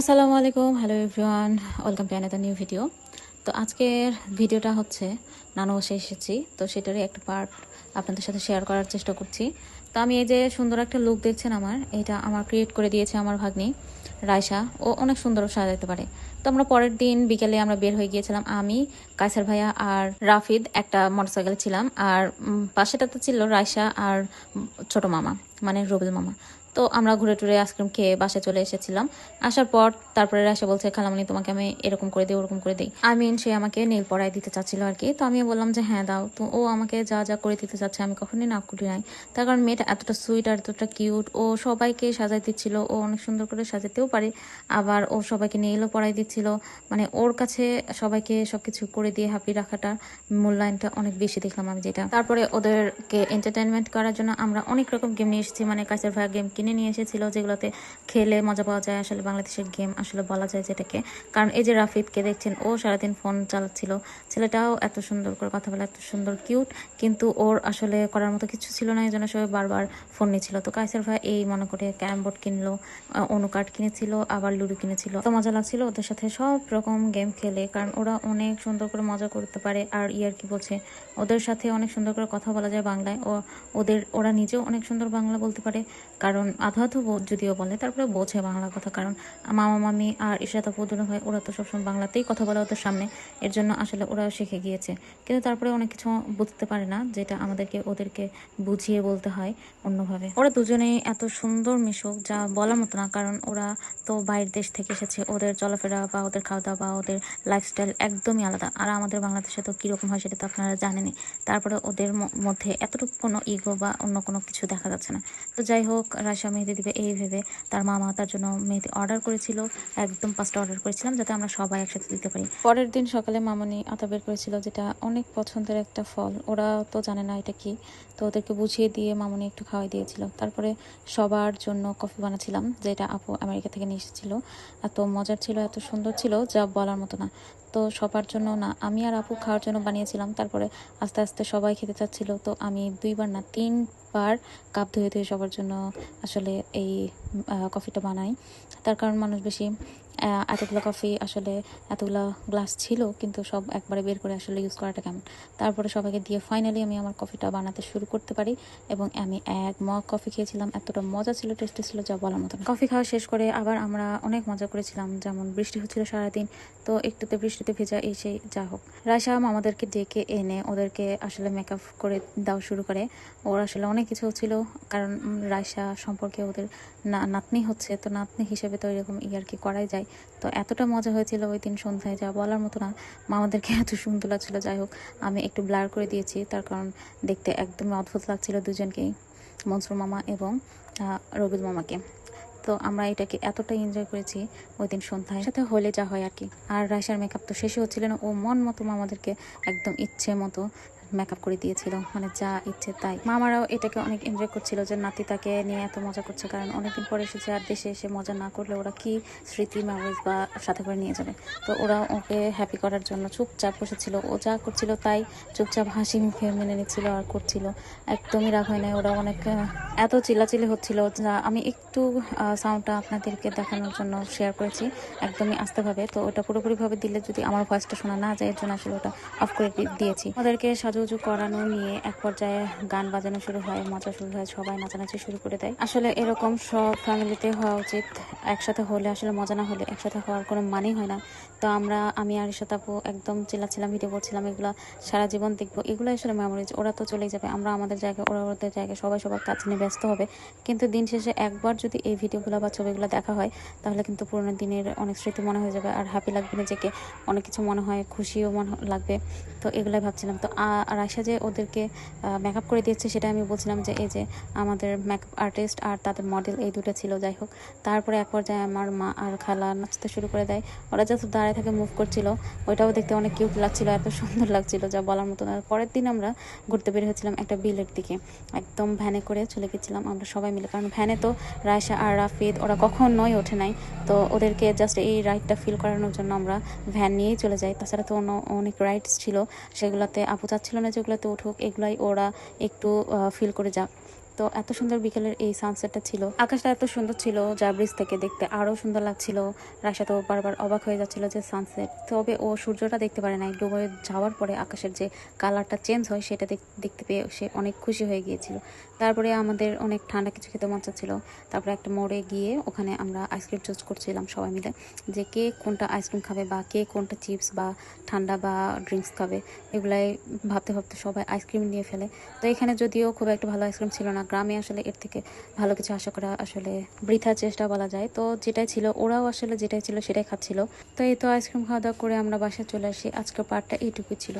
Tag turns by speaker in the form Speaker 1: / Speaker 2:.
Speaker 1: আসসালামু আলাইকুম hello everyone welcome to another new video তো আজকের ভিডিওটা হচ্ছে নানু বসে এসেছি তো সেটারই একটা পার্ট আপনাদের সাথে শেয়ার করার চেষ্টা করছি। তো আমি এই যে সুন্দর একটা লুক দেখছেন আমার এটা আমার ক্রিয়েট করে দিয়েছে আমার ভাগ্নি রায়সা ও অনেক সুন্দর সাজাতে পারে। তো আমরা পরের দিন বিকেলে আমরা বের হয়ে গিয়েছিলাম আমি কায়সার ভাইয়া আর রাফিদ একটা মোটরসাইকেলে ছিলাম। আর উম, পাশেটাতে ছিল রায়সা আর ছোট মামা মানে রবিল মামা। তো আমরা ঘুরে টুরে আইসক্রিম খেয়ে বাসায় চলে এসেছিলাম। আসার পর তারপরে এসে বলছে, খালামণি, তোমাকে আমি এরকম করে দিই, ওরকম করে দিই। আই মিন সে আমাকে নীল পরাই দিতে চাচ্ছিল আর কি। তো আমি বললাম যে হ্যাঁ দাও। তো ও আমাকে যা যা করে দিতে চাচ্ছে আমি কখনোই না করি নাই। তার কারণ মেয়েটা এতটা সুইট আর এতটা কিউট ও সবাইকে সাজাই দিচ্ছিল, ও অনেক সুন্দর করে সাজাতেও পারে। আবার ও সবাইকে নীলও পড়াই দিচ্ছিল মানে ওর কাছে সবাইকে সবকিছু করে দিয়ে হ্যাপি রাখাটা মূল্যায়নটা অনেক বেশি দেখলাম আমি যেটা। তারপরে ওদেরকে এন্টারটেনমেন্ট করার জন্য আমরা অনেক রকম গেম নিয়ে এসেছি মানে কাছের ভাইয়া গেম কিনে নিয়ে এসেছিল যেগুলোতে খেলে মজা পাওয়া যায় আসলে বাংলাদেশের গেম আসলে বলা যায় যেটাকে। কারণ এই যে রাফিদকে দেখছেন ও সারাদিন ফোন চালাচ্ছিল। ছেলেটাও এত সুন্দর করে কথা বলে এত সুন্দর কিউট কিন্তু ওর আসলে করার মতো কিছু ছিল না এই জন্য সবাই বারবার ফোন নিয়েছিল তো কাইসার ভাই এই মনে করে ক্যারাম বোর্ড কিনলো আহ, অনু কার্ড কিনেছিল আবার লুডো কিনেছিল। তো মজা লাগছিল ওদের সাথে সব রকম গেম খেলে কারণ ওরা অনেক সুন্দর করে মজা করতে পারে। আর ইয়ার কি বলছে ওদের সাথে অনেক সুন্দর করে কথা বলা যায় বাংলায়। ও ওদের ওরা নিজেও অনেক সুন্দর বাংলা বলতে পারে কারণ আধো আধো যদিও বলে, তারপরে বোঝে বাংলা কথা, কারণ মামা, মামি আর ইশরাত আপু ভাই ওরা তো সবসময় বাংলাতেই কথা বলে ওদের সামনে। এর জন্য আসলে ওরাও শিখে গিয়েছে। কিন্তু তারপরে অনেক কিছু বুঝতে পারে না, যেটা আমাদেরকে, ওদেরকে বুঝিয়ে বলতে হয় অন্যভাবে। ওরা দুজনেই এত সুন্দর মিশুক, যা বলার মতো না, কারণ ওরা তো বাইরের দেশ থেকে এসেছে। ওদের চলাফেরা বা ওদের খাওয়া দাওয়া বা ওদের লাইফস্টাইল একদমই আলাদা। আর আমাদের বাংলাদেশে তো কীরকম হয় সেটা তো আপনারা জানেনই। তারপরে ওদের মধ্যে এতটুকু কোনো ইগো বা অন্য কোনো কিছু দেখা যাচ্ছে না। তো যাই হোক রাশা মেহেদি দিবে, এই ভেবে তার মামা তার জন্য মেহেদি অর্ডার করেছিল, একদম পাঁচটা অর্ডার করেছিলাম যাতে আমরা সবাই একসাথে দিতে পারি। পরের দিন সকালে মামনি আতা বের করেছিল যেটা অনেক পছন্দের একটা ফল, ওরা তো জানে না এটা কি। তো ওদেরকে বুঝিয়ে দিয়ে মামনি একটু খাওয়াই দিয়েছিল। তারপরে সবার জন্য কফি বানাচ্ছিলাম, যেটা আপু আমেরিকা থেকে নিয়ে এসেছিল। এত মজার ছিল, এত সুন্দর ছিল, যা বলার মতো না। তো সবার জন্য না, আমি আর আপু খাওয়ার জন্য বানিয়েছিলাম। তারপরে আস্তে আস্তে সবাই খেতে চাচ্ছিল। তো আমি দুইবার না, তিনবার কাপ ধুয়ে ধুয়ে সবার জন্য আসলে এই কফিটা বানাই। তার কারণ মানুষ বেশি এতগুলো কফি আসলে এতগুলো গ্লাস ছিল, কিন্তু সব একবারে বের করে আসলে ইউজ করাটা কেমন? তারপরে সবাইকে দিয়ে ফাইনালি আমি আমার কফিটা বানাতে শুরু করতে পারি এবং আমি এক মগ কফি খেয়েছিলাম। এতটা মজা ছিল টেস্টি ছিল, যা বলার মতন কফি খাওয়া শেষ করে আবার আমরা অনেক মজা করেছিলাম। যেমন বৃষ্টি হচ্ছিল সারাদিন, তো একটুতে বৃষ্টিতে ভেজা এই সেই যা হোক। রায়সাম আমাদেরকে ডেকে এনে ওদেরকে আসলে মেকআপ করে দেওয়া শুরু করে। ওর আসলে অনেক কিছু ছিল কারণ রায়সা সম্পর্কে ওদের না- নাতনি হচ্ছে, তো নাতনি হিসেবে তো এরকম ইয়ার কি করাই যায়। তো এতটা মজা হয়েছিল ওই দিন সন্ধ্যায়, যা বলার মতো না। মামাদেরকে এত সুন্দর লাগছিল, যাই হোক, আমি একটু ব্লার করে দিয়েছি। তার কারণ দেখতে একদমই অদ্ভুত লাগছিল দুজনকেই, মনসুর মামা এবং রবিল মামাকে। তো আমরা এটাকে এতটা এনজয় করেছি ওই দিন সন্ধ্যায়। সাথে হলে যা হয় আর কি আর রাইসার মেকআপ তো শেষই হচ্ছিল না, ও মন মতো মামাদেরকে একদম ইচ্ছে মতো মেকআপ করে দিয়েছিল। মানে যা ইচ্ছে তাই। মামারাও এটাকে অনেক এনজয় করছিল যে নাতি তাকে নিয়ে এত মজা করছে, কারণ অনেকদিন পরে এসেছে আর দেশে এসে মজা না করলে ওরা কি স্মৃতি মেমোরিজ বা সাথে করে নিয়ে যাবে? তো ওরা ওকে হ্যাপি করার জন্য চুপচাপ বসেছিল। ও যা করছিল তাই চুপচাপ হাসি মুখে মেনে নিচ্ছিল আর করছিল। একদমই রাগ হয় নাই, ওরা অনেক এত চিল্লাচিল্লি হচ্ছিল যা আমি একটু সাউন্ডটা আপনাদেরকে দেখানোর জন্য শেয়ার করেছি একদমই আস্তেভাবে। তো ওটা পুরোপুরিভাবে দিলে যদি আমার ভয়েসটা শোনা না যায়, এর জন্য আসলে ওটা অফ করে দিয়েছি। ওদেরকে সাজুগুজু করানো নিয়ে এক পর্যায়ে গান বাজানো শুরু হয়, মজা শুরু হয়, সবাই নাচানাচি শুরু করে দেয়। আসলে এরকম সব ফ্যামিলিতে হওয়া উচিত। একসাথে হলে আসলে মজা না হলে একসাথে হওয়ার কোনো মানেই হয় না। তো আমরা, আমি আর আপু একদম চিল্লাচ্ছিলাম ভিডিও করছিলাম এগুলো সারা জীবন দেখব। এগুলো আসলে মেমোরিজ ওরা তো চলেই যাবে। আমরা আমাদের জায়গায়, ওরা ওদের জায়গায়, সবাই সবার কাজ নিয়ে ব্যস্ত হবে। কিন্তু দিন শেষে একবার যদি এই ভিডিওগুলো বা ছবিগুলো দেখা হয়, তাহলে কিন্তু পুরোনো দিনের অনেক স্মৃতি মনে হয়ে যাবে। আর হ্যাপি লাগবে নিজেকে। অনেক কিছু মনে হয়, খুশিও মনে লাগবে। তো এগুলাই ভাবছিলাম। তো আর আশা যে ওদেরকে মেকআপ করে দিয়েছে সেটা আমি বলছিলাম যে, এই যে আমাদের মেকআপ আর্টিস্ট আর তাদের মডেল এই দুটো ছিল, যাই হোক। তারপরে এক পর্যায়ে আমার মা আর খালা নাচতে শুরু করে দেয়। ওরা যত দাঁড়ায় থাকে মুভ করছিল। ওইটাও দেখতে অনেক কিউট লাগছিল, এত সুন্দর লাগছিল, যা বলার মতো পরের দিন আমরা ঘুরতে বের হয়েছিলাম একটা বিলের দিকে। একদম ভ্যানে করে চলে গেছিলাম আমরা সবাই মিলে। কারণ ভ্যানে তো রায়সা আর রাফিদ, ওরা কখনোই ওঠে নাই। তো ওদেরকে জাস্ট এই রাইডটা ফিল করানোর জন্য আমরা ভ্যান নিয়েই চলে যাই। তাছাড়া তো অন্য অনেক রাইডস ছিল। সেগুলোতে আপু চাচ্ছিল না যেগুলোতে উঠুক, এগুলাই ওরা একটু ফিল করে যাক। তো এত সুন্দর বিকেলের এই সানসেটটা ছিল। আকাশটা এত সুন্দর ছিল, যা ব্রিজ থেকে দেখতে আরও সুন্দর লাগছিল। রাশা তো বারবার অবাক হয়ে যাচ্ছিল যে সানসেট তবে ও সূর্যটা দেখতে পারে নাই, ডুবে যাওয়ার পরে আকাশের যে কালারটা চেঞ্জ হয়, সেটা দেখ- দেখতে পেয়ে সে অনেক খুশি হয়ে গিয়েছিল। তারপরে আমাদের অনেক ঠান্ডা কিছু খেতে মন ছিল তারপরে একটা মোড়ে গিয়ে ওখানে আমরা আইসক্রিম চুজ করছিলাম সবাই মিলে। যে কে কোনটা আইসক্রিম খাবে বা কে কোনটা চিপস বা ঠান্ডা বা ড্রিঙ্কস খাবে, এগুলাই ভাবতে ভাবতে সবাই আইসক্রিম নিয়ে ফেলে। তো এখানে যদিও খুব একটা ভালো আইসক্রিম ছিল না গ্রামে আসলে এর থেকে ভালো কিছু আশা করা আসলে বৃথা চেষ্টা বলা যায়। তো যেটাই ছিল, ওরাও আসলে যেটাই ছিল সেটাই খাচ্ছিল। তো এই তো আইসক্রিম খাওয়া দাওয়া করে আমরা বাসায় চলে আসি। আজকের পার্টটা এইটুকু ছিল।